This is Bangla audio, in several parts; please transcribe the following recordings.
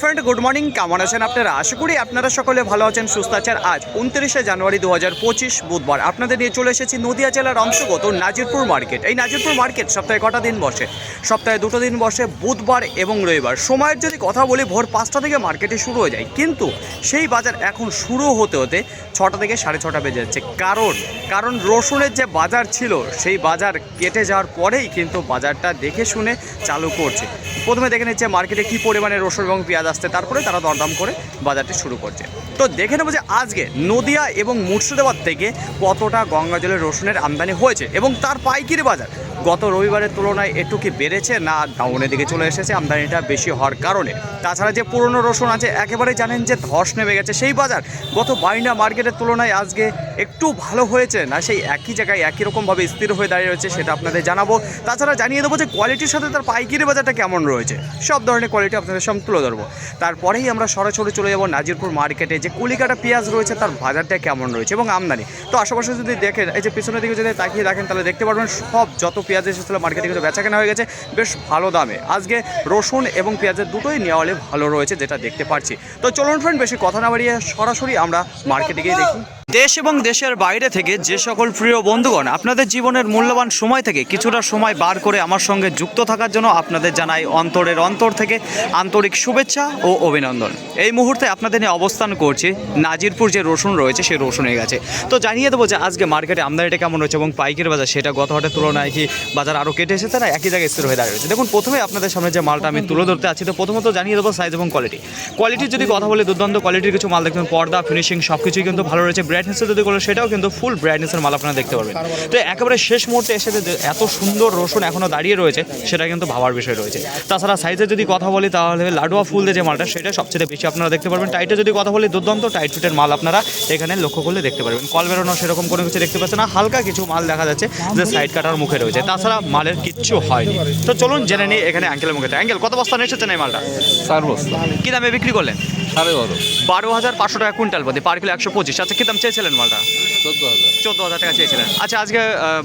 ফ্রেন্ড গুড মর্নিং কেমন আছেন আপনারা? আশা করি আপনারা সকলে ভালো আছেন, সুস্থ আছেন। আজ উনত্রিশে জানুয়ারি দু হাজার পঁচিশ বুধবার আপনাদের নিয়ে চলে এসেছি নদিয়া জেলার অংশগত নাজিরপুর মার্কেট। এই নাজিরপুর মার্কেট সপ্তাহে কটা দিন বসে? সপ্তাহে দুটো দিন বসে, বুধবার এবং রবিবার। সময়ের যদি কথা বলি, ভোর পাঁচটা থেকে মার্কেটে শুরু হয়ে যায়। কিন্তু সেই বাজার এখন শুরু হতে হতে ছটা থেকে সাড়ে ছটা বেজে যাচ্ছে। কারণ কারণ রসুনের যে বাজার ছিল, সেই বাজার কেটে যাওয়ার পরেই কিন্তু বাজারটা দেখে শুনে চালু করছে। প্রথমে দেখে নিচ্ছে মার্কেটে কী পরিমাণে রসুন এবং পেঁয়াজ আসছে, তারপরে তারা দরদাম করে বাজারটি শুরু করছে। তো দেখে নেব যে আজকে নদিয়া এবং মুর্শিদাবাদ থেকে কতটা গঙ্গা জলের রসুনের আমদানি হয়েছে এবং তার পাইকারি বাজার গত রবিবারের তুলনায় একটু কি বেড়েছে? না, ডাউনের দিকে চলে এসেছে, আমদানিটা বেশি হওয়ার কারণে। তাছাড়া যে পুরনো রসুন আছে একেবারে জানেন যে ধস নেমে গেছে। সেই বাজার গত বাইনা মার্কেটের তুলনায় আজকে একটু ভালো হয়েছে। না, সেই একই জায়গায় একই রকমভাবে স্থির হয়ে দাঁড়িয়ে রয়েছে সেটা আপনাদের জানাব। তাছাড়া জানিয়ে দেবো যে কোয়ালিটির সাথে তার পাইকারি বাজারটা কেমন রয়েছে। সব ধরনের কোয়ালিটি আপনাদের সামনে তুলে ধরবো। তারপরেই আমরা সরাসরি চলে যাব নাজিরপুর মার্কেটে। যে কুলিকাটা পেঁয়াজ রয়েছে, তার বাজারটা কেমন রয়েছে এবং আমদানি। তো আশেপাশে যদি দেখেন, এই যে পিছনের দিকে যদি তাকিয়ে দেখেন, তাহলে দেখতে পারবেন সব যত পেঁয়াজ এসেছিল মার্কেটে কিন্তু বেচা কেনা হয়ে গেছে, বেশ ভালো দামে। আজকে রসুন এবং পেঁয়াজের দুটোই নেওয়া হলে ভালো রয়েছে, যেটা দেখতে পাচ্ছি তো চলুন ফ্রেন্ড বেশি কথা না বাড়িয়ে সরাসরি আমরা মার্কেটে গিয়ে দেখি। দেশ এবং দেশের বাইরে থেকে যে সকল প্রিয় বন্ধুগণ, আপনাদের জীবনের মূল্যবান সময় থেকে কিছুটা সময় বার করে আমার সঙ্গে যুক্ত থাকার জন্য আপনাদের জানাই অন্তরের অন্তর থেকে আন্তরিক শুভেচ্ছা ও অভিনন্দন। এই মুহূর্তে আপনাদের নিয়ে অবস্থান করছি, নাজিরপুর যে রসুন রয়েছে সেই রসুনের গেছে। তো জানিয়ে দেবো যে আজকে মার্কেটে আমদানিটা কেমন রয়েছে এবং পাইকারি বাজার সেটা গত হাটের তুলনায় কি বাজার আরও কেটে এসেছে না একই জায়গায় স্থির হয়ে দাঁড়িয়েছে দেখুন, প্রথমে আপনাদের সামনে যে মালটা আমি তুলে ধরতে আছি তো প্রথমত জানিয়ে দেবো সাইজ এবং কোয়ালিটি কোয়ালিটির যদি কথা বলি, দুর্দান্ত কোয়ালিটির কিছু মাল দেখবেন পর্দা ফিনিশিং সব কিছুই কিন্তু ভালো রয়েছে ব্রাইটনেসের যদি বলো সেটাও কিন্তু ফুল ব্রাইটনেসের মাল আপনারা দেখতে পারবেন। তো একেবারে শেষ মুহূর্তে এসে যে এত সুন্দর রসুন এখনও দাঁড়িয়ে রয়েছে সেটা কিন্তু ভাবার বিষয় রয়েছে। তাছাড়া সাইজের যদি কথা বলি তাহলে লাডুয়া ফুল যে মালটা সেটা সবচেয়ে বেশি আপনারা দেখতে পারবেন। টাইটে যদি কথা বলি দুর্দান্ত টাইট ফিটের মাল আপনারা এখানে লক্ষ্য করলে দেখতে পারবেন। কল বেরোনো সেরকম কোনো কিছু দেখতে পাচ্ছেন না হালকা কিছু মাল দেখা যাচ্ছে যে সাইড কাটার মুখে রয়েছে। তাছাড়া মালের কিচ্ছু হয়নি। তো চলুন জেনে নিই এখানে অ্যাঙ্কেলের মুখে। অ্যাঙ্কেল কত বস্তা এসেছেন এই মালটা? চার বস্তা। কী দামে বিক্রি করলেন? সাড়ে বারো। বারো হাজার পাঁচশো টাকা কুইন্টাল প্রতি পার কিলো একশো পঁচিশ। আচ্ছা কী দাম চেয়েছিলেন মালটা? চোদ্দ হাজার। চোদ্দ হাজার টাকা চেয়েছিলেন। আচ্ছা আজকে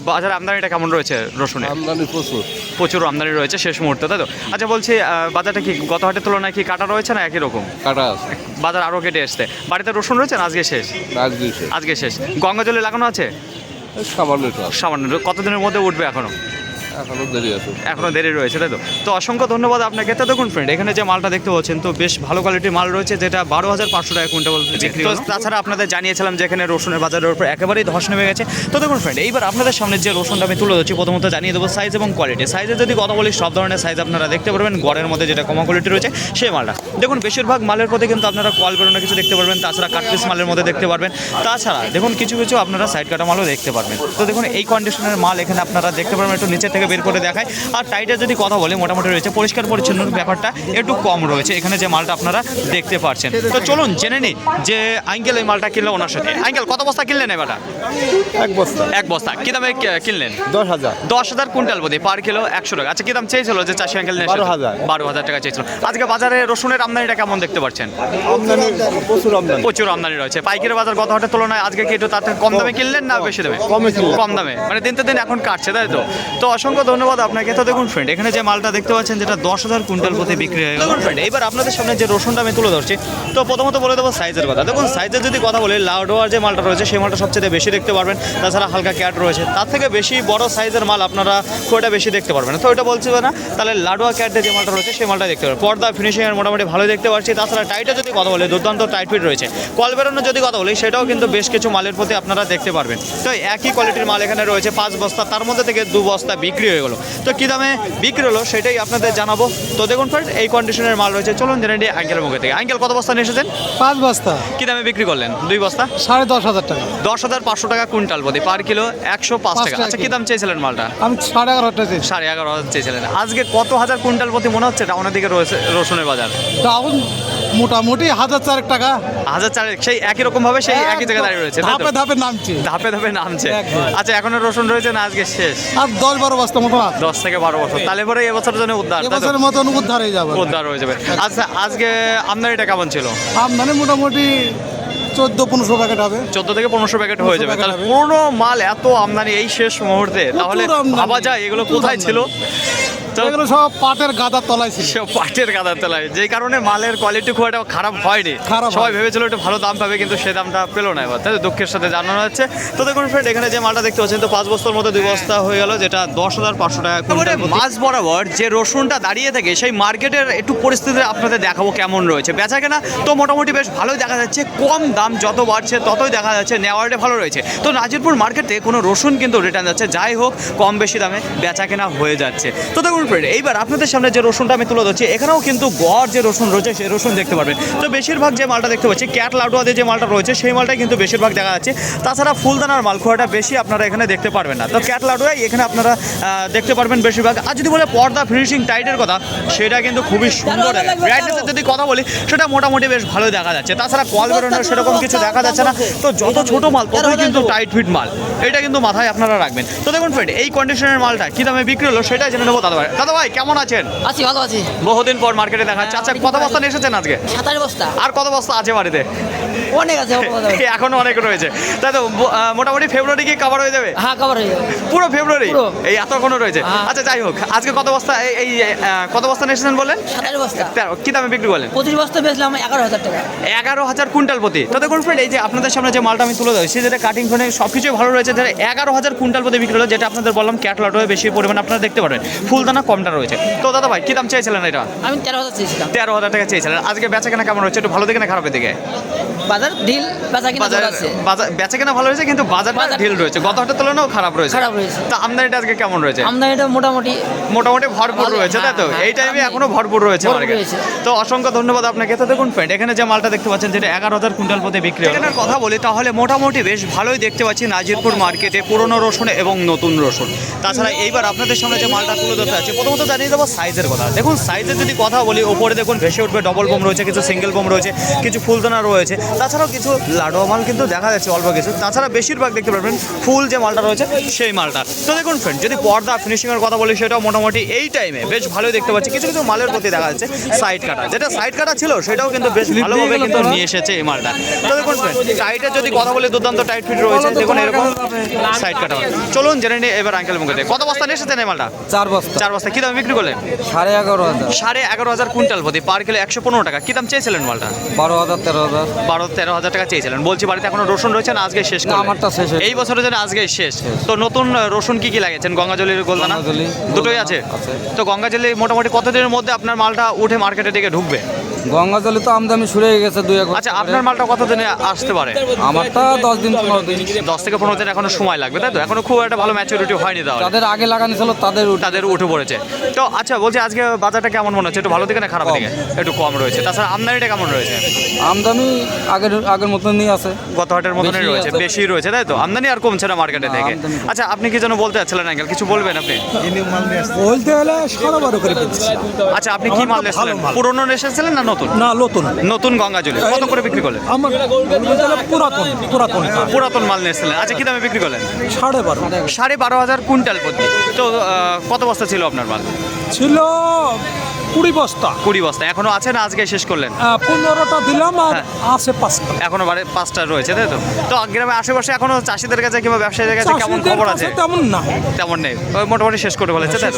বাজারে আমদানিটা কেমন রয়েছে রসুনের আমদানি প্রচুর। প্রচুর আমদানি রয়েছে শেষ মুহূর্তে তাই তো? আচ্ছা বলছি বাজারটা কি গত হাটের তুলনায় কি কাটা রয়েছে না একই রকম? কাটা আছে। বাজার আরও কেটে এসছে। বাড়িতে রসুন রয়েছে না আজকে শেষ? আজকে শেষ। গঙ্গা জলে লাগানো আছে? সামান্য সামান্য। কতদিনের মধ্যে উঠবে এখনও? এখনও দেরি আছে। এখনও দেরি রয়েছে তাই তো? তো অসংখ্য ধন্যবাদ আপনাকে। তো দেখুন ফ্রেন্ড এখানে যে মালটা দেখতে পাচ্ছেন তো বেশ ভালো কোয়ালিটির মাল রয়েছে যেটা বারো হাজার পাঁচশো টাকা কুইন্টাল বিক্রি তো তাছাড়া আপনাদের জানিয়েছিলাম যে এখানে রসুনের বাজারের উপর একেবারেই ধস নেমে গেছে। তো দেখুন ফ্রেন্ড এইবার আপনাদের সামনে যে রসুনটা আমি তুলে ধরছি প্রথমত জানিয়ে দেবো সাইজ এবং কোয়ালিটি সাইজে যদি কথা বলি সব ধরনের সাইজ আপনারা দেখতে পারবেন। গড়ের মধ্যে যেটা কমা কোয়ালিটি রয়েছে সেই মালটা। দেখুন বেশিরভাগ মালের প্রতি কিন্তু আপনারা কল বেরোনো কিছু দেখতে পারবেন তাছাড়া কাটপিস মালের মধ্যে দেখতে পারবেন। তাছাড়া দেখুন কিছু কিছু আপনারা সাইড কাটা মালও দেখতে পারবেন। তো দেখুন এই কন্ডিশনের মাল এখানে আপনারা দেখতে পারবেন একটু নিচে থেকে বের করে দেখায়। আর টাইটের যদি কথা বলি মোটামুটি রয়েছে পরিষ্কার পরিচ্ছন্ন ব্যাপারটা একটু কম রয়েছে। এখানে যে মালটা আপনারা দেখতে পাচ্ছেন তো চলুন জেনে নিই যে আঙ্কেল এই মালটা কিনলো ওনার সাথে। আঙ্কেল কত বস্তা কিনলেন এবারটা এক বস্তা। এক বস্তা। কি দামে কিনলেন? দশ হাজার। দশ হাজার কুইন্টাল বোধ পার কিলো একশো টাকা। আচ্ছা কি দাম চেয়েছিল যে চাষি আঙ্কেল বারো হাজার। বারো হাজার টাকা চেয়েছিল। আজকে বাজারে রসুনের আমদানিটা কেমন দেখতে পাচ্ছেন আমদানি প্রচুর আমদানি। প্রচুর আমদানি রয়েছে। পাইকারি বাজার গত হাটের তুলনায় আজকে কি একটু তার থেকে কম দামে কিনলেন না বেশি দামে? কম দামে। মানে দিন তো দিন এখন কাটছে তাই তো? তো অসংখ্য ধন্যবাদ আপনাকে। তো দেখুন ফ্রেন্ড এখানে যে মালটা দেখতে পাচ্ছেন, যেটা দশ হাজার কুইন্টাল প্রতি বিক্রি হয়ে দেখুন ফ্রেন্ড এবার আপনাদের সামনে যে রসুনটা আমি তুলে ধরছি, তো প্রথমত বলে দেবো সাইজের কথা। দেখুন সাইজের যদি কথা বলি, লাউডোয়ার যে মালটা রয়েছে, সেই মালটা সবচেয়ে বেশি দেখতে পারবেন। তাছাড়া হালকা ক্যাট রয়েছে। তার থেকে বেশি বড় সাইজের মাল আপনারা খুব বেশি দেখতে পারবেন তো এটা বলছি না, তাহলে লাডোয়া ক্যাটে যে মালটা রয়েছে, সেই মালটা দেখতে পারবেন। পর্দা ফিনিশিংয়ের মোটামুটি ভালো দেখতে পাচ্ছি। তাছাড়া টাইটে যদি কথা বলি, দুর্দান্ত টাইট ফিট রয়েছে। কল বেরোনো যদি কথা বলি, সেটাও কিন্তু বেশ কিছু মালের প্রতি আপনারা দেখতে পারবেন। তো একই কোয়ালিটির মাল এখানে রয়েছে, পাঁচ বস্তা। তার মধ্যে থেকে দু বস্তা বিক্রি হয়ে গেলো। তো কী দামে বিক্রি হলো সেটাই আপনাদের জানাব। তো দেখুন ফ্রেন্ড এই কন্ডিশনের মাল রয়েছে। চলুন জেনে নিই আঙ্কেলের মুখে থেকে আঙ্কেল কত বস্তা নিয়ে এসেছেন? পাঁচ বস্তা। কী দামে বিক্রি করলেন? দুই বস্তা? সাড়ে দশ হাজার টাকা। দশ হাজার পাঁচশো টাকা কুইন্টাল বোধ পার কিলো একশো পাঁচ টাকা। আচ্ছা কী দাম চেয়েছিলেন মালটা? আমি সাড়ে এগারোটা চেয়েছি। সাড়ে এগারো হাজার চেয়েছিলেন। আজকে কত হাজার কুইন্টাল প্রতি মনে হচ্ছে? টাউনের দিকে রয়েছে রসুনের বাজার। ডাউন মোটামুটি হাজার চারেক টাকা। হাজার চারেক সেই একই রকম ভাবে সেই একই জায়গায় দাঁড়িয়ে রয়েছে ধাপে ধাপে নামছে। ধাপে ধাপে নামছে। আচ্ছা এখনও রসুন রয়েছে না আজকে শেষ? আর দশ বারো বস্তা মতো দশ থেকে বারো বছর। তাহলে পরে এবছর জন্য উদ্ধার এবছরের মতন উদ্ধার হয়ে যাবে। উদ্ধার হয়ে যাবে। আচ্ছা আজকে আমদানিটা কেমন ছিল? আমদানি মোটামুটি চোদ্দ পনেরোশো প্যাকেট হবে। চোদ্দ থেকে পনেরোশো প্যাকেট হয়ে যাবে। তাহলে। পুরনো মাল এত আমদানি এই শেষ মুহূর্তে তাহলে। ভাবা যায় এগুলো কোথায় ছিল? এগুলো সব পাটের গাদার তলায় ছিল। সব পাটের গাদার তলায়। যেই কারণে মালের কোয়ালিটি খুব একটা খারাপ হয়নি। খারাপ সবাই। ভেবেছিল একটু ভালো দাম পাবে কিন্তু সে দামটা পেল না এবার। তাই দুঃখের সাথে জানানো হচ্ছে। তো দেখুন ফ্রেন্ড এখানে যে মালটা দেখতে পাচ্ছেন তো পাঁচ বস্তার মধ্যে দুই বস্তা হয়ে গেল যেটা দশ হাজার পাঁচশো টাকা কুইন্টাল মাছ বরাবর যে রসুনটা দাঁড়িয়ে থাকে সেই মার্কেটের একটু পরিস্থিতি আপনাদের দেখাবো কেমন রয়েছে। বেচা কেনা তো মোটামুটি বেশ ভালোই দেখা যাচ্ছে কম দাম যত বাড়ছে ততই দেখা যাচ্ছে নেওয়ার রেটে ভালো রয়েছে। তো নাজিরপুর মার্কেটে কোনো রসুন কিন্তু রিটার্ন যাচ্ছে। যাই হোক কম বেশি দামে বেচা কেনা হয়ে যাচ্ছে। তো দেখুন ফ্রেন্ড এইবার আপনাদের সামনে যে রসুনটা আমি তুলে ধরছি, এখানেও কিন্তু গড় যে রসুন রয়েছে, সেই রসুন দেখতে পারবেন। তো বেশিরভাগ যে মালটা দেখতে পাচ্ছি, ক্যাট লাডুয়াতে যে মালটা রয়েছে, সেই মালটাই কিন্তু বেশিরভাগ দেখা যাচ্ছে। তাছাড়া ফুলদানার মাল খুব একটা বেশি আপনারা এখানে দেখতে পারবেন না। তো ক্যাট লাডুয়াই এখানে আপনারা দেখতে পারবেন বেশিরভাগ। আর যদি বলে পর্দা ফিনিশিং টাইটের কথা, সেটা কিন্তু খুবই সুন্দর। ব্রাইটনেসের যদি কথা বলি, সেটা মোটামুটি বেশ ভালোই দেখা যাচ্ছে। তাছাড়া কল বেরোনোর সেরকম কিছু দেখা যাচ্ছে না। তো যত ছোট মাল, ততই কিন্তু টাইট ফিট মাল। এটা কিন্তু মাথায় আপনারা রাখবেন। তো দেখুন ফ্রেন্ড এই কন্ডিশনের মালটা কি দামে বিক্রি হলো, সেটাই জেনে নেব, দাদা দাদা ভাই কেমন আছেন? আছি ভালো আছি। বহুদিন পর মার্কেটে দেখা। যাচ্ছে আচ্ছা কত বস্তা নিয়ে এসেছেন আজকে? সাতাশ বস্তা। আর কত বস্তা আছে বাড়িতে? অনেক আছে এখনও অনেক রয়েছে। তাই তো মোটামুটি ফেব্রুয়ারি কি কভার হয়ে যাবে? হ্যাঁ কভার হয়ে যাবে। পুরো ফেব্রুয়ারি? এই এত এখনও রয়েছে। হ্যাঁ। আচ্ছা যাই হোক আজকে কত বস্তা এই- কত বস্তা নিয়ে এসেছেন বলেন সাতাশ বস্তা। কি দামে বিক্রি করলেন? পঁচিশ বস্তা বেচলাম এগারো হাজার টাকা। এগারো হাজার কুইন্টাল প্রতি। তো দেখুন ফ্রেন্ড এই যে আপনাদের সামনে যে মালটা আমি তুলে ধরেছি যেটা কাটিং ফোনে সব কিছুই ভালো রয়েছে যেটা এগারো হাজার কুইন্টাল প্রতি বিক্রি হলো যেটা আপনাদের বললাম ক্যাটলট হয়ে বেশি পরিমাণ আপনারা দেখতে পারবেন। ফুলদানা কমটা রয়েছে। তো দাদা ভাই কি দাম চেয়েছিলেন এটা? আমি তেরো হাজার চেয়েছিলাম। তেরো হাজার টাকা চেয়েছিলেন। আজকে বেচা কেনা কেমন রয়েছে একটু ভালো দিকে না খারাপের দিকে? বাজার ঢিল বেচা কিনা বাজার আছে। বাজার বেচা কেনা ভালো রয়েছে কিন্তু বাজারটা বাজার- ঢিল রয়েছে। গত হাটের তুলনাও খারাপ রয়েছে। খারাপ রয়েছে। তা আমদানিটা আজকে কেমন রয়েছে? আমদানিটা মোটামুটি মোটামুটি ভরপুর রয়েছে তাই তো? হ্যাঁ, এই টাইমে এখনও ভরপুর রয়েছে মার্কেট তো অসংখ্য ধন্যবাদ আপনাকে। তো দেখুন ফ্রেন্ড এখানে যে মালটা দেখতে পাচ্ছেন যেটা এগারো হাজার কুইন্টাল প্রতি বিক্রি এখানে কথা বলি তাহলে মোটামুটি বেশ ভালোই দেখতে পাচ্ছি নাজিরপুর মার্কেটে পুরনো রসুন এবং নতুন রসুন। তাছাড়া এইবার আপনাদের সামনে যে মালটা তুলে ধরতে আছে প্রথমত জানিয়ে দেবো সাইজের কথা। দেখুন সাইজের যদি কথা বলি ওপরে দেখুন ভেসে উঠবে ডবল বোম রয়েছে কিছু সিঙ্গেল বোম রয়েছে কিছু ফুলদানা রয়েছে। তাছাড়াও কিছু লাডোয়া মাল কিন্তু দেখা যাচ্ছে অল্প কিছু। তাছাড়া বেশিরভাগ দেখতে পারবেন ফুল যে মালটা রয়েছে সেই মালটা। তো দেখুন ফ্রেন্ড যদি পর্দা ফিনিশিংয়ের কথা বলি সেটাও মোটামুটি এই টাইমে বেশ ভালোই দেখতে পাচ্ছি। কিছু কিছু মালের প্রতি দেখা যাচ্ছে সাইড কাটা। যেটা সাইড কাটা ছিল সেটাও কিন্তু বেশ ভালোভাবে কিন্তু নিয়ে এসেছে এই মালটা। তো দেখুন ফ্রেন্ড টাইটের যদি কথা বলি দুর্দান্ত টাইট ফিট রয়েছে। দেখুন এরকম সাইড কাটা চলুন জেনে নিই এবার আঙ্কেল মুখে। কত বস্তা নিয়ে এসেছেন এই মালটা? চার বস্তা। চার বস্তা। কি দামে বিক্রি করলেন? সাড়ে এগারো হাজার। সাড়ে এগারো হাজার কুইন্টাল প্রতি। পার কিলো একশো পনেরো টাকা। কি দাম চেয়েছিলেন মালটা? বারো হাজার তেরো হাজার। বারো তেরো হাজার টাকা চেয়েছিলেন। বলছি বাড়িতে এখনও রসুন রয়েছে না আজকে শেষ আমারটা শেষ এই বছরের জন্য আজকে শেষ। তো নতুন রসুন কি কি লাগিয়েছেন? গঙ্গাজলির গোলদানা? দুটোই আছে? আছে। তো গঙ্গাজলি মোটামুটি কতদিনের মধ্যে আপনার মালটা উঠে মার্কেটের দিকে ঢুকবে? গঙ্গাজলি তো আমদানি শুরু হয়ে গেছে দুই এক আচ্ছা আপনার মালটা কতদিনে আসতে পারে? আমারটা দশ দিন পনেরো দিন। দশ থেকে পনেরো দিন এখনও সময় লাগবে তাই তো? এখনও খুব একটা ভালো ম্যাচুরিটি হয়নি তাহলে। যাদের আগে লাগানি ছিল তাদের তাদের উঠে পড়েছে। তো আচ্ছা বলছি আজকে বাজারটা কেমন মনে হচ্ছে? একটু ভালো দিকে না খারাপ দিকে? একটু কম রয়েছে। তাছাড়া আমদানিটা কেমন রয়েছে? আমদানি আগের আগের মতনই আছে। গত হাটের মতনই রয়েছে বেশি রয়েছে তাই তো? আমদানি আর কমছে না মার্কেটে থেকে। আচ্ছা আপনি কি যেন বলতে চাচ্ছিলেন আঙ্কেল? কিছু বলবেন আপনি? বলতে হলে সাড়ে বারো করে আচ্ছা আপনি কি মাল এসেছিলেন? পুরনো এসেছিলেন না নতুন? না নতুন। নতুন গঙ্গা জলে। কত করে বিক্রি করলেন? আমার পুরাতন পুরাতন। পুরাতন মাল নিয়েছিলেন আচ্ছা কি দামে বিক্রি করলেন? সাড়ে বারো। সাড়ে বারো হাজার কুইন্টাল প্রতি। তো কত বস্তা ছিল আপনার মাল? ছিল কুড়ি বস্তা। কুড়ি বস্তা এখনও আছে না আজকে শেষ করলেন? পনেরোটা দিলাম আর হ্যাঁ। আছে পাঁচটা। এখনও পাঁচটা রয়েছে তাই তো? তো আশেপাশে এখনও চাষিদের কাছে কিংবা ব্যবসায়ীদের কাছে কেমন খবর আছে? তেমন না তেমন নেই। মোটামুটি শেষ করে ফেলেছে তাই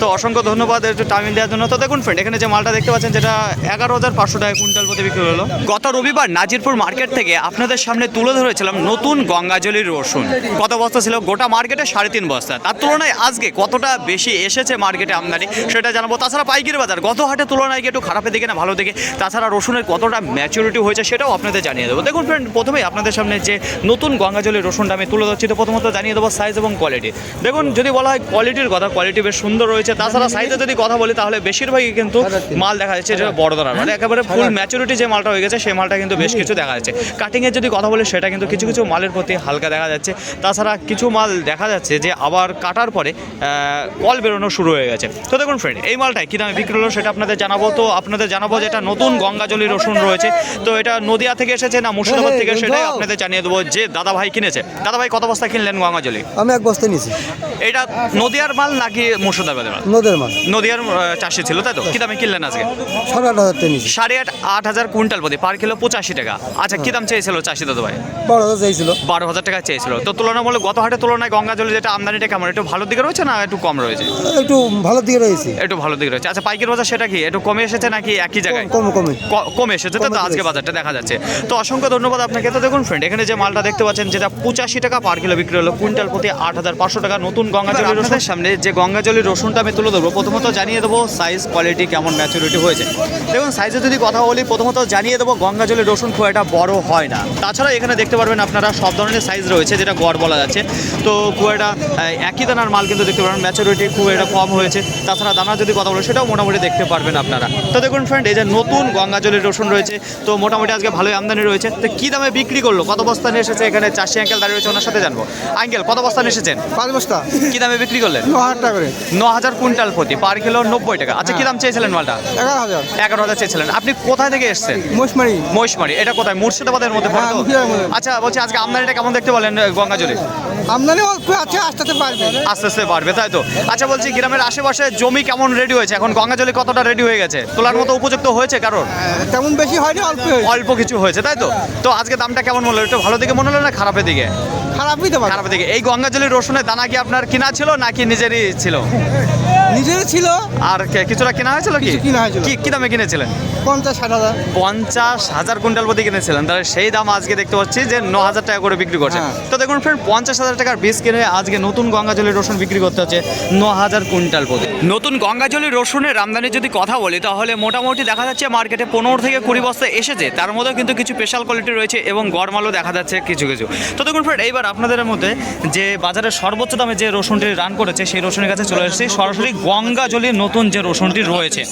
তো? অসংখ্য ধন্যবাদ একটু টাইমিং দেওয়ার জন্য। তো দেখুন ফ্রেন্ড এখানে যে মালটা দেখতে পাচ্ছেন যেটা এগারো হাজার পাঁচশো টাকা কুইন্টাল প্রতি বিক্রি হলো। গত রবিবার নাজিরপুর মার্কেট থেকে আপনাদের সামনে তুলে ধরেছিলাম নতুন গঙ্গাজলির রসুন। কত বস্তা ছিল? গোটা মার্কেটে সাড়ে তিন বস্তা। তার তুলনায় আজকে কতটা বেশি এসেছে মার্কেটে আমদানি সেটা জানাব। তাছাড়া পাইকারি বাজার গত হাটের তুলনায় কি একটু খারাপের দিকে না ভালো দিকে। তাছাড়া রসুনের কতটা ম্যাচুরিটি হয়েছে সেটাও আপনাদের জানিয়ে দেবো। দেখুন ফ্রেন্ড প্রথমেই আপনাদের সামনে যে নতুন গঙ্গাজলের রসুনটা আমি তুলে ধরছি তো প্রথমত জানিয়ে দেবো সাইজ এবং কোয়ালিটি দেখুন যদি বলা হয় কোয়ালিটির কথা কোয়ালিটি বেশ সুন্দর রয়েছে। তাছাড়া সাইজে যদি কথা বলি তাহলে বেশিরভাগই কিন্তু মাল দেখা যাচ্ছে যে বড় ধরার মানে একেবারে ফুল ম্যাচুরিটি যে মালটা হয়ে গেছে সেই মালটা কিন্তু বেশ কিছু দেখা যাচ্ছে। কাটিংয়ের যদি কথা বলি সেটা কিন্তু কিছু কিছু মালের প্রতি হালকা দেখা যাচ্ছে। তাছাড়া কিছু মাল দেখা যাচ্ছে যে আবার কাটার পরে কল বেরোনো শুরু হয়ে গেছে। তো দেখুন ফ্রেন্ড এই মালটায় কী দামে বিক্রি হলো সেটা আপনাদের জানাব। তো আপনাদের জানাব যে এটা নতুন গঙ্গাজলি রসুন রয়েছে। তো এটা নদিয়া থেকে এসেছে না মুর্শিদাবাদ থেকে সেটাই আপনাদের জানিয়ে দেবো যে দাদা ভাই কিনেছে। দাদা ভাই কত বস্তা কিনলেন গঙ্গাজলি? আমি এক বস্তা নিয়েছি। এটা নদিয়ার মাল নাকি মুর্শিদাবাদের মাল? নদের মাল। নদিয়ার চাষি ছিল তাই তো? কি দামে কিনলেন আজকে? সাড়ে আট হাজার টাকা সাড়ে আট আট হাজার কুইন্টাল প্রতি পার কিলো পঁচাশি টাকা। আচ্ছা কি দাম চেয়েছিল চাষি দাদা ভাই বারো হাজার চাইছিল বারো হাজার টাকা চেয়েছিল। তো তুলনামূলক গত হাটের তুলনায় গঙ্গা গঙ্গাজলি যেটা আমদানিটা কেমন? একটু ভালো দিকে রয়েছে না একটু কম রয়েছে? একটু ভালো দিকে রয়েছে। একটু ভালো দিকে রয়েছে। আচ্ছা পাইকারি বাজার সেটা কি? একটু কমে এসেছে নাকি একই জায়গায়? কমে কমে। কমে এসেছে তো আজকে বাজারটা দেখা যাচ্ছে। তো অসংখ্য ধন্যবাদ আপনাকে। তো দেখুন ফ্রেন্ড এখানে যে মালটা দেখতে পাচ্ছেন যেটা পঁচাশি টাকা পার কিলো বিক্রি হলো কুইন্টাল প্রতি আট হাজার পাঁচশো টাকা। নতুন গঙ্গাজলি রসুনের সামনে যে গঙ্গাজলি রসুনটা আমি তুলে দেবো প্রথমত জানিয়ে দেবো সাইজ কোয়ালিটি কেমন ম্যাচুরিটি হয়েছে। দেখুন সাইজে যদি কথা বলি প্রথমত জানিয়ে দেবো গঙ্গাজলি রসুন খুব একটা বড় হয় না। তাছাড়া এখানে দেখতে পারবেন আপনারা সব ধরনের সাইজ রয়েছে যেটা গড় বলা যাচ্ছে। তো খুব একটা একই দানার মাল কিন্তু দেখতে পারবেন ম্যাচুরিটি খুব একটা কম হয়েছে। তাছাড়া দানা যদি কথা বলে সেটাও মোটামুটি দেখতে পারবেন আপনারা। তো দেখুন ফ্রেন্ড এই যে নতুন গঙ্গাজলের রসুন রয়েছে তো মোটামুটি আজকে ভালোই আমদানি রয়েছে। তো কী দামে বিক্রি করল? কত বস্তা নিয়ে এসেছে এখানে? চাষি আঙ্কেল দাঁড়িয়ে রয়েছে ওনার সাথে জানব। আঙ্কেল কত বস্তা নিয়ে এসেছেন? পাঁচ বস্তা। কী দামে বিক্রি করলেন? ন হাজার টাকা করে। ন হাজার কুইন্টাল প্রতি পার কিলো নব্বই টাকা। আচ্ছা কী দাম চেয়েছিলেন মালটা? এগারো হাজার। এগারো হাজার চেয়েছিলেন। আপনি কোথায় থেকে এসেছেন? মোশমারি মহিষমারি। এটা কোথায়? মুর্শিদাবাদের মধ্যে পড়ে হ্যাঁ, তো? আচ্ছা বলছি আজকে আমদানিটা কেমন দেখতে বলেন গঙ্গাজলি আমদানি অল্প আছে আস্তে আস্তে পারবে আস্তে আস্তে বাড়বে তাই তো? আচ্ছা বলছি গ্রামের আশেপাশে জমি কেমন রেডি হয়েছে? এখন গঙ্গাজলি কতটা রেডি হয়ে গেছে? তোলার মতো উপযুক্ত হয়েছে কারণ তেমন বেশি হয়নি অল্প অল্প কিছু হয়েছে তাই তো? তো আজকে দামটা কেমন মনে হলো? একটু ভালো দিকে মনে হলো না খারাপের দিকে? খারাপই তো পারে খারাপের দিকে। এই গঙ্গাজলের রসুনের দানা কি আপনার কিনা ছিল নাকি নিজেরই ছিল? নিজের ছিল। আর কে- কিছুটা কেনা হয়েছিল কি? কিছু কিনা হয়েছিল। কি কি দামে কিনেছিলেন? পঞ্চাশ ষাট হাজার। পঞ্চাশ হাজার কুইন্টাল প্রতি কিনেছিলেন। তাহলে সেই দাম আজকে দেখতে পাচ্ছি যে ন হাজার টাকা করে বিক্রি করছে। হ্যাঁ। তো দেখুন ফ্রেন্ড পঞ্চাশ হাজার টাকার বীজ কিনে আজকে নতুন গঙ্গাজলের রসুন বিক্রি করতে হচ্ছে ন হাজার কুইন্টাল প্রতি। নতুন গঙ্গাজলের রসুনের আমদানির যদি কথা বলি তাহলে মোটামুটি দেখা যাচ্ছে মার্কেটে পনেরো থেকে কুড়ি বস্তা এসেছে। তার মধ্যেও কিন্তু কিছু স্পেশাল কোয়ালিটি রয়েছে এবং গড়মালও দেখা যাচ্ছে কিছু কিছু। তো দেখুন ফ্রেন্ড এইবার আপনাদের মধ্যে যে বাজারের সর্বোচ্চ দামে যে রসুনটি রান করেছে সেই রসুনের কাছে চলে এসেছি। সরাসরি গঙ্গাজলির নতুন যে রসুনটি রয়েছে।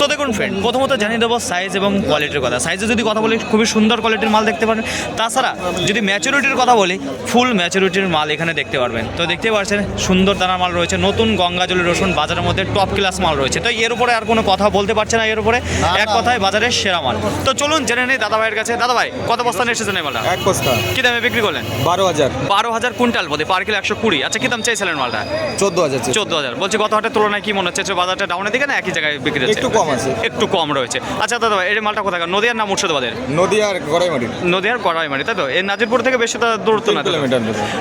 তো দেখুন ফ্রেন্ড প্রথমত জানিয়ে দেবো সাইজ এবং কোয়ালিটির কথা। সাইজে যদি কথা বলি খুবই সুন্দর কোয়ালিটির মাল দেখতে পারেন তাছাড়া যদি ম্যাচুরিটির কথা বলি ফুল ম্যাচুরিটির মাল এখানে দেখতে পারবেন। তো দেখতে পাচ্ছেন সুন্দর দানার মাল রয়েছে। নতুন গঙ্গা জলের রসুন বাজারের মধ্যে টপ ক্লাস মাল রয়েছে। তো এর উপরে আর কোনো কথা বলতে পারছে না এর উপরে। এক কথায় বাজারের সেরা মাল। তো চলুন জেনে নেই দাদা ভাইয়ের কাছে। দাদা ভাই কত বস্তা নিয়ে এসেছেন মালটা? এক বস্তা। কি দামে বিক্রি করলেন? বারো হাজার। বারো হাজার কুইন্টাল বোধে পার কিলো একশো কুড়ি। আচ্ছা কি দাম চাইছিলেন মালটা? চোদ্দ হাজার চোদ্দ হাজার। বলছি গত হাটের তুলনায় কি মনে হচ্ছে? যে বাজারটা ডাউনের দিকে না একই জায়গায় বিক্রি হচ্ছে? একটু কম আছে। একটু কম রয়েছে। আচ্ছা দাদা ভাই, এই মালটা কোথায় নদিয়ার না মুর্শিদাবাদের? নদীয়ার গড়াইমারি। নদিয়ার গড়াইমারি তাই তো? এই নাজিরপুর থেকে বেশি তার দূরত্ব না কিলোমিটার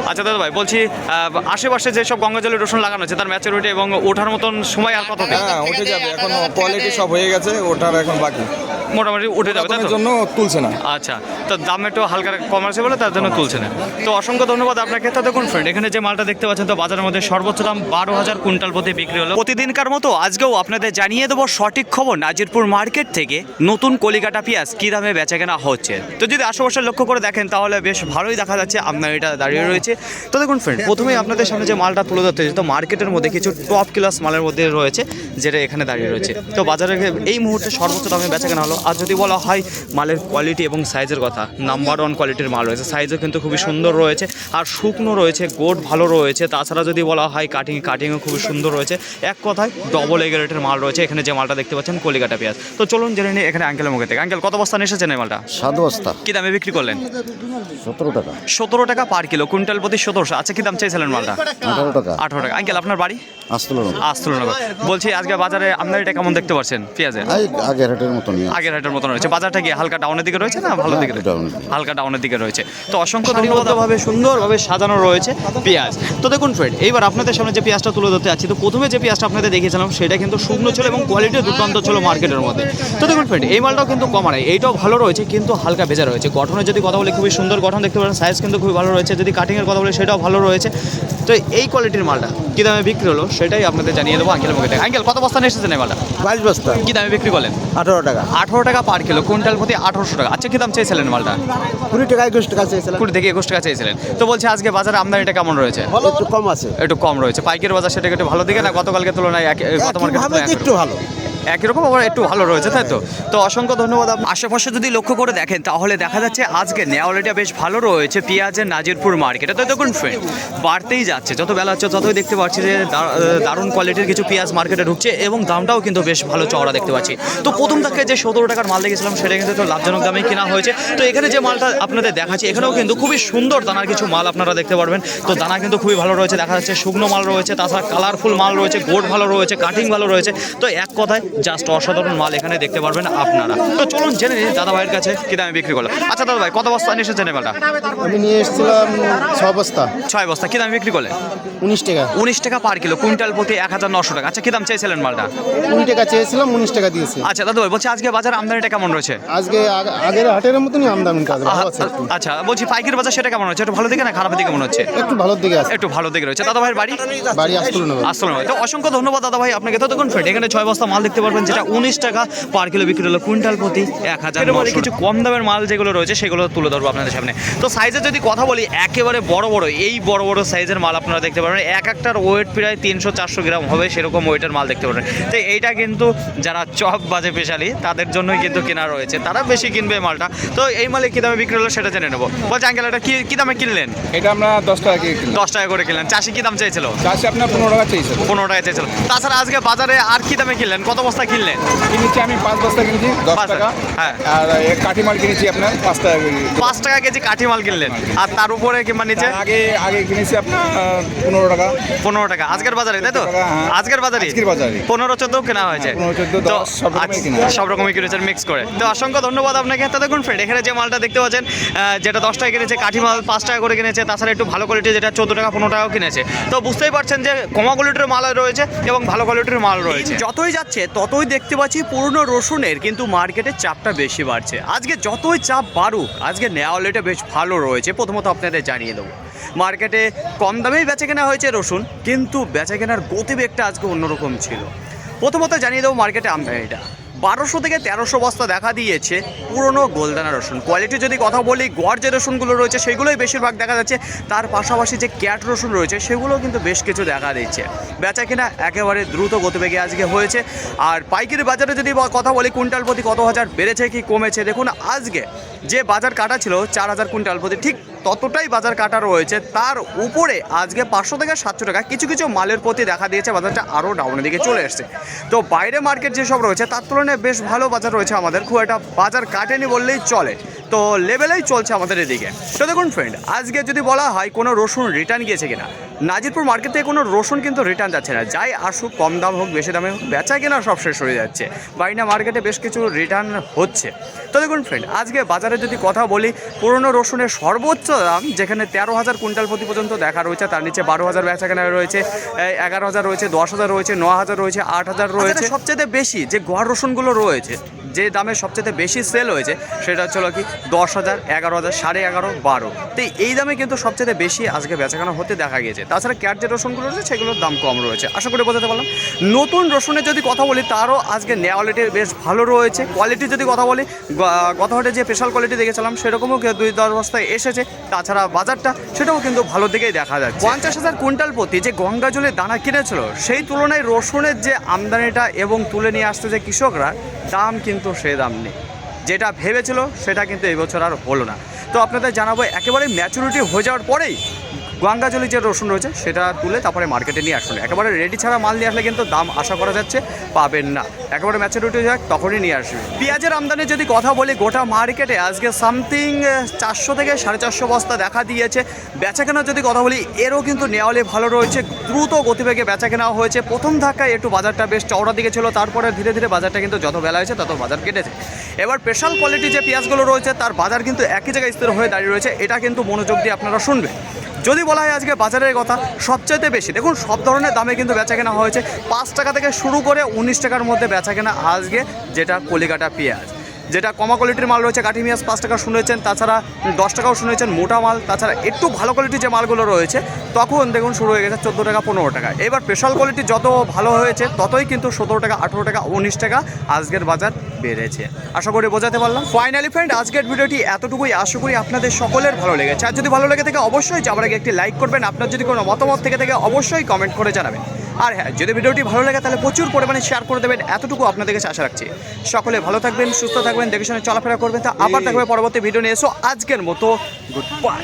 আচ্ছা দাদা ভাই বলছি আশেপাশে যেসব গঙ্গাজলের রসুন লাগানো আছে তার ম্যাচুরিটি এবং ওঠার মতন সময় আর কত হ্যাঁ উঠে যাবে। এখন কোয়ালিটি সব হয়ে গেছে ওঠার এখন বাকি। মোটামুটি উঠে যাবে তাই পুরাতনের তো জন্য তুলছে না। আচ্ছা তো দাম একটু হালকা কমার্সে বলে তার জন্য তুলছে না। তো অসংখ্য ধন্যবাদ আপনাকে। তো দেখুন ফ্রেন্ড এখানে যে মালটা দেখতে পাচ্ছেন তো বাজারের মধ্যে সর্বোচ্চ দাম বারো হাজার কুইন্টাল প্রতি বিক্রি হলো। প্রতিদিনকার মতো আজকেও আপনাদের জানিয়ে দেবো সঠিক খবর নাজিরপুর মার্কেট থেকে নতুন কলিকাটা পেঁয়াজ কী দামে বেচা কেনা হচ্ছে। তো যদি আশেপাশে লক্ষ্য করে দেখেন তাহলে বেশ ভালোই দেখা যাচ্ছে। আপনার এটা দাঁড়িয়ে রয়েছে। তো দেখুন ফ্রেন্ড প্রথমেই আপনাদের সামনে যে মালটা তুলে ধরতে হয়েছে তো মার্কেটের মধ্যে কিছু টপ ক্লাস মালের মধ্যে রয়েছে যেটা এখানে দাঁড়িয়ে রয়েছে। তো বাজারে এই মুহূর্তে সর্বোচ্চ দামে বেচা কেনা হলো আর যদি বলা হয় মালের কোয়ালিটি এবং সাইজের কথা নাম্বার ওয়ান কোয়ালিটির মাল রয়েছে। সাইজও কিন্তু খুবই সুন্দর রয়েছে আর শুকনো রয়েছে গোট ভালো রয়েছে। তাছাড়া যদি বলা হয় কাটিং কাটিংও খুবই সুন্দর রয়েছে। এক কথায় ডবল এগ রেটের মাল রয়েছে। এখানে যে মালটা দেখতে পাচ্ছেন কলিকাটা পেঁয়াজ। তো চলুন জেনে নিই এখানে আঙ্কেলের মুখে থেকে। আঙ্কেল কত বস্তা নিয়ে এসেছেন এই মালটা? সাত বস্তা। কি দামে বিক্রি করলেন? সতেরো টাকা। সতেরো টাকা পার কিলো কুইন্টাল প্রতি সতেরোশো। আচ্ছা কি দাম চাইছিলেন মালটা? আঠারো টাকা। আঠারো টাকা। আঙ্কেল আপনার বাড়ি? আসছিল না আস্তলনগর। বলছি আজকে বাজারে আপনার এটা কেমন দেখতে পাচ্ছেন পেঁয়াজের? আগের হাটের মতনই আছে। আগের হাটের মতন রয়েছে। বাজারটা কি হালকা ডাউনের দিকে রয়েছে না ভালো দিকে। হালকা ডাউনের দিকে রয়েছে। তো অসংখ্য ধন্যবাদভাবে সুন্দরভাবে সাজানো রয়েছে পেঁয়াজ। তো দেখুন ফ্রেন্ড এইবার আপনাদের সামনে যে পেঁয়াজটা তুলে ধরতে আছি তো প্রথমে যে পেঁয়াজটা আপনাদের দেখিয়েছিলাম সেটা কিন্তু শুকনো ছিল এবং কোয়ালিটি দুর্দান্ত ছিল মার্কেটের মধ্যে। তো দেখুন ফ্রেন্ড এই মালটাও কিন্তু কমা নাই। এইটাও ভালো রয়েছে কিন্তু হালকা ভেজা রয়েছে। গঠনের যদি কথা বলি খুবই সুন্দর গঠন দেখতে পারেন সাইজ কিন্তু খুবই ভালো রয়েছে। যদি কাটিংয়ের কথা বলি সেটাও ভালো রয়েছে। তো এই কোয়ালিটির মালটা কী দামে বিক্রি হলো সেটাই আপনাদের জানিয়ে দেবো আঙ্কেল মুখে থেকে। আঙ্কেল কত বস্তা নিয়ে এসেছেন এই মালটা? বাইশ বস্তা। কী দামে বিক্রি করলেন? আঠারো টাকা। আঠারো টাকা পার কিলো কুইন্টাল প্রতি আঠারোশো টাকা। আচ্ছা কি দাম চেয়েছিলেন মালটা? কুড়ি টাকা একুশ টাকা চেয়েছিলেন। কুড়ি থেকে একুশ টাকা চেয়েছিলেন। তো বলছে আজকে বাজারে আমদানিটা কেমন রয়েছে? একটু কম আছে। একটু কম রয়েছে। পাইকের বাজার সেটা একটু ভালো দিকে না গতকালকে তুলনায় গত একটু ভালো। একই রকম, আবার একটু ভালো রয়েছে, তাই তো? তো অসংখ্য ধন্যবাদ আশেপাশে যদি লক্ষ্য করে দেখেন, তাহলে দেখা যাচ্ছে আজকে নেওয়ালিটা বেশ ভালো রয়েছে পেঁয়াজের নাজিরপুর মার্কেটে। তো দেখুন ফ্রেন্ড বাড়তেই যাচ্ছে। যত বেলা হচ্ছে, ততই দেখতে পাচ্ছি যে দারুণ কোয়ালিটির কিছু পেঁয়াজ মার্কেটে ঢুকছে এবং দামটাও কিন্তু বেশ ভালো চওড়া দেখতে পাচ্ছি। তো প্রথম থেকে যে সতেরো টাকার মাল দেখেছিলাম, সেটা কিন্তু লাভজনক দামে কেনা হয়েছে। তো এখানে যে মালটা আপনাদের দেখাচ্ছি, এখানেও কিন্তু খুবই সুন্দর দানার কিছু মাল আপনারা দেখতে পারবেন। তো দানা কিন্তু খুবই ভালো রয়েছে, দেখা যাচ্ছে শুকনো মাল রয়েছে, তাছাড়া কালারফুল মাল রয়েছে গোট ভালো রয়েছে কাটিং ভালো রয়েছে। তো এক কথায় জাস্ট অসাধারণ মাল এখানে দেখতে পারবেন আপনারা। তো চলুন জেনে নিন দাদা ভাইয়ের কাছে কি দামে বিক্রি করল আচ্ছা দাদা ভাই কত বস্তা নিয়ে এসেছেন এবারটা? আমি নিয়ে এসেছিলাম ছ বস্তা। ছয় বস্তা কি দামে বিক্রি করলেন? উনিশ টাকা। উনিশ টাকা পার কিলো কুইন্টাল প্রতি এক হাজার নশো টাকা। আচ্ছা কি দাম চাইছিলেন মালটা? কুড়ি টাকা চেয়েছিলাম উনিশ টাকা দিয়েছি। আচ্ছা দাদা ভাই বলছি আজকে বাজার আমদানিটা কেমন রয়েছে? আজকে আগের হাটের মতনই আমদানি কাজ ভালো আছে একটু। আচ্ছা বলছি পাইকারি বাজার সেটা কেমন হচ্ছে একটু ভালো দিকে না খারাপ দিকে মনে হচ্ছে? একটু ভালো দিকে আছে। একটু ভালো দিকে রয়েছে। দাদা ভাইয়ের বাড়ি? বাড়ি আসছিল না আসলে নয় তো অসংখ্য ধন্যবাদ দাদা ভাই আপনাকে। তো তখন ফ্রেন্ড এখানে ছয় বস্তা মাল দেখতে পারবেন যেটা উনিশ টাকা পার কিলো বিক্রি হলো কুইন্টাল প্রতি এক হাজার এরপরে কিছু কম দামের মাল যেগুলো রয়েছে সেগুলো তুলে ধরবো আপনাদের সামনে। তো সাইজের যদি কথা বলি একেবারে বড় বড় এই বড় বড় সাইজের মাল আপনারা দেখতে পারবেন। এক একটার ওয়েট প্রায় তিনশো চারশো গ্রাম হবে সেরকম ওয়েটের মাল দেখতে পারবেন। তো এইটা কিন্তু যারা চপ বাজে পেশালি তাদের জন্যই কিন্তু কেনা রয়েছে। তারা বেশি কিনবে এই মালটা। তো এই মালে কী দামে বিক্রি হলো সেটা জেনে নেব। বলছি আঙ্কেল এটা কী কী দামে কিনলেন? এটা আমরা দশ টাকা দশ টাকা করে কিনলেন। চাষি কী দাম চাইছিল? চাষে আপনার পনেরো টাকা চেয়েছিল পনেরো টাকা চেয়েছিল তাছাড়া আজকে বাজারে আর কী দামে কিনলেন? কত বস্তা কিনলেন? কিনেছি আমি পাঁচ বস্তা কিনেছি দশ পাঁচ টাকা। হ্যাঁ। আর কাঠি মাল কিনেছি আপনার পাঁচ টাকা কেজি। পাঁচ টাকা কেজি কাঠি মাল কিনলেন আর তার উপরে কিংবা নিচে? আগে আগে কিনেছি আপনার পনেরো টাকা। পনেরো টাকা। আজকের বাজারে তাই তো? হ্যাঁ। আজকের বাজারে আজকের বাজারে। পনেরো চোদ্দ কেনা হয়েছে। 15, 14, তো সব রকমই কেনা। সব রকমই কিনেছেন মিক্স করে। তো অসংখ্য ধন্যবাদ আপনাকে। তো দেখুন ফ্রেন্ড এখানে যে মালটা দেখতে পাচ্ছেন যেটা দশ টাকা কিনেছে কাঠি মাল পাঁচ টাকা করে কিনেছে তাছাড়া একটু ভালো কোয়ালিটি যেটা চোদ্দ টাকা পনেরো টাকাও কিনেছে। তো বুঝতেই পারছেন যে কমা কোয়ালিটির মাল রয়েছে এবং ভালো কোয়ালিটির মাল রয়েছে। যতই যাচ্ছে ততই দেখতে পাচ্ছি পুরনো রসুনের, কিন্তু মার্কেটের চাপটা বেশি বাড়ছে। আজকে যতই চাপ বাড়ুক, আজকে নেওয়ালেটা বেশ ভালো রয়েছে, প্রথমত আপনাদের জানিয়ে দেবো। মার্কেটে কম দামেই বেচা কেনা হয়েছে রসুন, কিন্তু বেচা কেনার গতিবেগটা আজকে অন্যরকম ছিল। প্রথমত জানিয়ে দেবো মার্কেটে আমদানিটা। বারোশো থেকে তেরোশো বস্তা দেখা দিয়েছে পুরনো গোলদানা রসুন। কোয়ালিটি যদি কথা বলি, গড় যে রসুনগুলো রয়েছে, সেগুলোই বেশিরভাগ দেখা যাচ্ছে। তার পাশাপাশি যে ক্যাট রসুন রয়েছে, সেগুলো কিন্তু বেশ কিছু দেখা দিচ্ছে। বেচা কিনা একেবারে দ্রুত গতিবেগে আজকে হয়েছে। আর পাইকারি বাজারে যদি কথা বলি, কুইন্টাল প্রতি কত হাজার বেড়েছে, কি কমেছে? দেখুন, আজকে যে বাজার কাটা ছিল, চার হাজার কুইন্টাল প্রতি, ঠিক ততটাই বাজার কাটা রয়েছে। তার উপরে আজকে পাঁচশো থেকে সাতশো টাকা কিছু কিছু মালের প্রতি দেখা দিয়েছে, বাজারটা আরও ডাউনের দিকে চলে এসছে। তো বাইরে মার্কেট যেসব রয়েছে, তার তুলনায় বেশ ভালো বাজার রয়েছে আমাদের। খুব একটা বাজার কাটেনি বললেই চলে। তো লেভেলেই চলছে আমাদের এদিকে। তো দেখুন ফ্রেন্ড আজকে যদি বলা হয় কোনো রসুন রিটার্ন গিয়েছে কিনা নাজিরপুর মার্কেট থেকে কোনো রসুন কিন্তু রিটার্ন যাচ্ছে না। যাই আসুক কম দাম হোক বেশি দামে হোক বেচা কেনা সব শেষ হয়ে যাচ্ছে। বাইনা মার্কেটে বেশ কিছু রিটার্ন হচ্ছে। তো দেখুন ফ্রেন্ড আজকে বাজারে যদি কথা বলি পুরনো রসুনের সর্বোচ্চ দাম যেখানে তেরো হাজার কুইন্টাল প্রতি পর্যন্ত দেখা রয়েছে তার নিচে বারো হাজার বেচা কেনা রয়েছে এগারো হাজার রয়েছে দশ হাজার রয়েছে ন হাজার রয়েছে আট হাজার রয়েছে। সবচেয়ে বেশি যে গড় রসুনগুলো রয়েছে যে দামে সবচেয়ে বেশি সেল হয়েছে সেটা হচ্ছে কি দশ হাজার, এগারো হাজার, সাড়ে এগারো, বারো। তো এই দামে কিন্তু সবচেয়ে বেশি আজকে বেচাকেনা হতে দেখা গিয়েছে। তাছাড়া ক্যাট যে রসুনগুলো রয়েছে, সেগুলোর দাম কম রয়েছে। আশা করি বোঝাতে পারলাম। নতুন রসুনের যদি কথা বলি, তারও আজকে নেওয়ালিটি বেশ ভালো রয়েছে। কোয়ালিটি যদি কথা বলি, গ- গত যে স্পেশাল কোয়ালিটি দেখেছিলাম, সেরকমও দুই দশ বস্তায় এসেছে। তাছাড়া বাজারটা সেটাও কিন্তু ভালো দিকেই দেখা যায় পঞ্চাশ হাজার কুইন্টাল প্রতি যে গঙ্গা জলে দানা কিনেছিল, সেই তুলনায় রসুনের যে আমদানিটা এবং তুলে নিয়ে আসতে যে কৃষকরা, দাম কিন্তু সে দাম নেই। যেটা ভেবেছিল সেটা কিন্তু এবছর বছর আর হলো না। তো আপনাদের জানাব একেবারে ম্যাচুরিটি হয়ে যাওয়ার পরেই গঙ্গাজলি যে রসুন রয়েছে, সেটা তুলে তারপরে মার্কেটে নিয়ে আসুন। একেবারে রেডি ছাড়া মাল নিয়ে আসলে কিন্তু দাম আশা করা যাচ্ছে, পাবেন না। একেবারে ম্যাচুরিটি যাক, তখনই নিয়ে আসবে। পেঁয়াজের আমদানি যদি কথা বলি, গোটা মার্কেটে আজকে সামথিং চারশো থেকে সাড়ে চারশো বস্তা দেখা দিয়েছে। বেচাকেনা যদি কথা বলি, এরও কিন্তু নেওয়ালে ভালো রয়েছে, দ্রুত গতিবেগে বেচাকেনা হয়েছে। প্রথম ধাক্কায় একটু বাজারটা বেশ চওড়া দিকে ছিল, তারপরে ধীরে ধীরে বাজারটা কিন্তু যত বেলা হয়েছে তত বাজার কেটেছে। এবার স্পেশাল কোয়ালিটি যে পেঁয়াজগুলো রয়েছে, তার বাজার কিন্তু একই জায়গায় স্থির হয়ে দাঁড়িয়ে রয়েছে, এটা কিন্তু মনোযোগ দিয়ে আপনারা শুনবেন। যদি বলা হয় আজকে বাজারের কথা। সবচাইতে বেশি, দেখুন, সব ধরনের দামে কিন্তু বেচা কেনা হয়েছে। পাঁচ টাকা থেকে শুরু করে উনিশ টাকার মধ্যে বেচা কেনা আজকে যেটা কলিকাটা পেঁয়াজ। যেটা কমা কোয়ালিটির মাল রয়েছে, কাঠি পেঁয়াজ পাঁচ টাকা শুনেছেন, তাছাড়া দশ টাকাও শুনেছেন মোটা মাল, তাছাড়া একটু ভালো কোয়ালিটির যে মালগুলো রয়েছে, তখন দেখুন শুরু হয়ে গেছে চোদ্দ টাকা, পনেরো টাকা। এবার স্পেশাল কোয়ালিটি যত ভালো হয়েছে, ততই কিন্তু সতেরো টাকা, আঠেরো টাকা, উনিশ টাকা আজকের বাজার বেড়েছে। আশা করি বোঝাতে পারলাম। ফাইনালি ফ্রেন্ড আজকের ভিডিওটি এতটুকুই। আশা করি আপনাদের সকলের ভালো লেগেছে। আর যদি ভালো লেগে থাকে, অবশ্যই যাবার আগে একটি লাইক করবেন। আপনার যদি কোনো মতামত থেকে থাকে, অবশ্যই কমেন্ট করে জানাবেন। আর হ্যাঁ যদি ভিডিওটি ভালো লাগে তাহলে প্রচুর পরিমাণে শেয়ার করে দেবেন। এতটুকু আপনাদের কাছে আশা রাখছি। সকলে ভালো থাকবেন সুস্থ থাকবেন দেখে শুনে চলাফেরা করবেন। তা আবার থাকবে পরবর্তী ভিডিও নিয়ে। এসো আজকের মতো গুড বাই